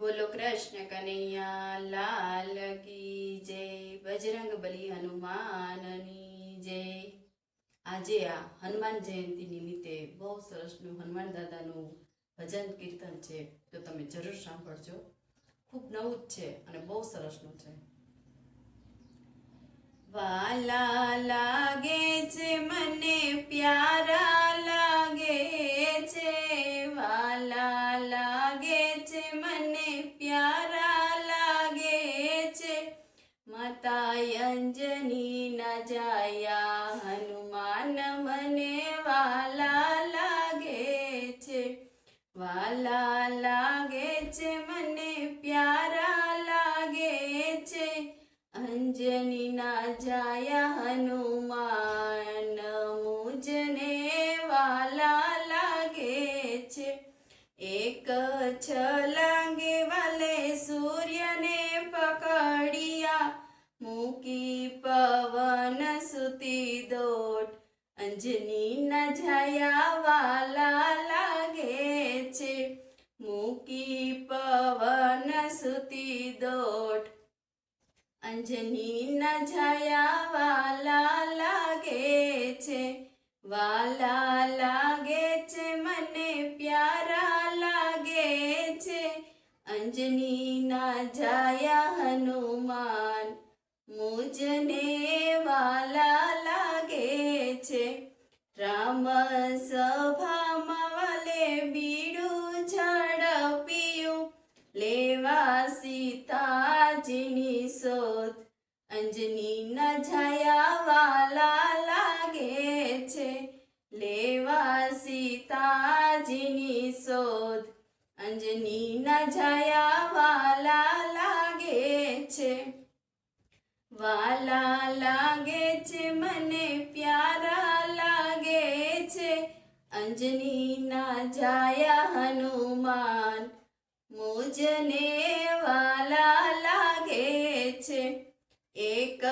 બોલો કૃષ્ણ કનૈયા, લાલ કી જય, બજરંગ બલી હનુમાનની જય. આજે આ હનુમાન જયંતિ નિમિત્તે બહુ સરસનું હનુમાન દાદાનું ભજન કીર્તન છે, તો તમે જરૂર સાંભળજો. ખૂબ નવું જ છે અને બહુ સરસનું છે. વાલા લાગે છે મને પ્યારા માતા અંજની ન જાયા, હનુમાન મને વાલા લાગે છે. વાલા લાગે છે, મને પ્યારા લાગે છે. અંજની ના જાયા, હનુમાન મુજને વાલા લાગે છે. એક છલાંગે વાલે સૂર્યને અંજની ના જાયા વાલા લાગે છે. મૂકી પવન સુતી દોટ. અંજની ન છાયા વાલા લાગે છે. વાલા લાગે છે, મને પ્યારા લાગે છે. અંજની ના જાયા હનુમાન, મુજને લેવા સીતાજીની શોધ. અંજની ન છાયા વાલા લાગે છે. વાલા લાગે છે મને પ્યારા અંજની ના જાયા હનુમાન. મુજને વાલા લાગે છે. એક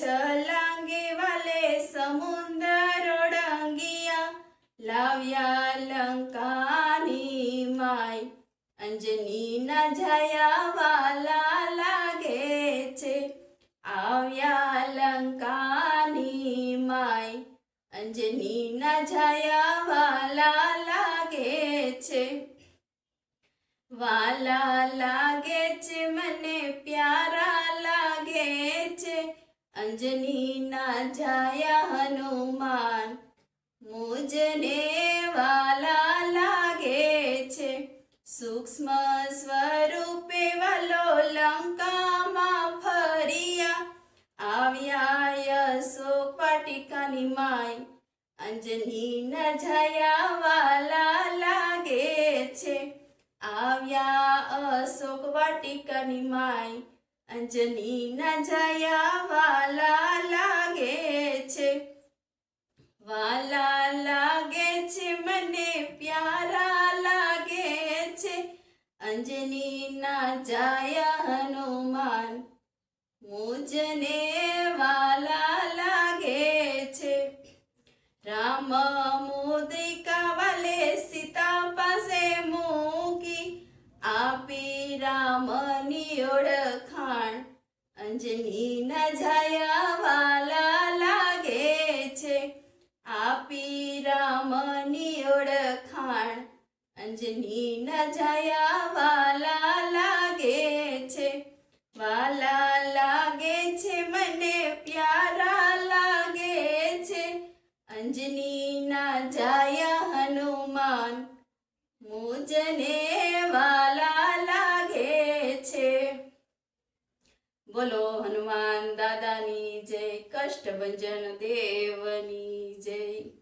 છલાંગે વાલે સમુદર ઓળંગિયા લાવ્યા લંકાની માય અંજની ના જાયા વાલા લાગે છે. આવ્યા લંકાની માય અંજની ના જાયા વાલા લાગે છે, મને પ્યારા લાગે છે. અંજની ના જાયા હનુમાન, મુજને વાલા લાગે છે. સૂક્ષ્મ સ્વરૂપે વાલો લંકામાં ફરિયા. આવ્યા યશો પાટિકાની માય. અંજની ના જાયા વાલા લાગે છે. આવ્યા અશોક વાટિકાની માય અંજની ના જાયા વાલા લાગે છે. વાલા લાગે છે, મને પ્યારા લાગે છે. અંજની ના જાયા હનુમાન મુજને અંજની ન જયા વાલા લાગે છે. વાલા લાગે છે, મને પ્યારા લાગે છે. અંજની ના જાયા હનુમાન મુજને વાલા લાગે છે. બોલો હનુમાન દાદાની જય, કષ્ટભંજન દેવની જય.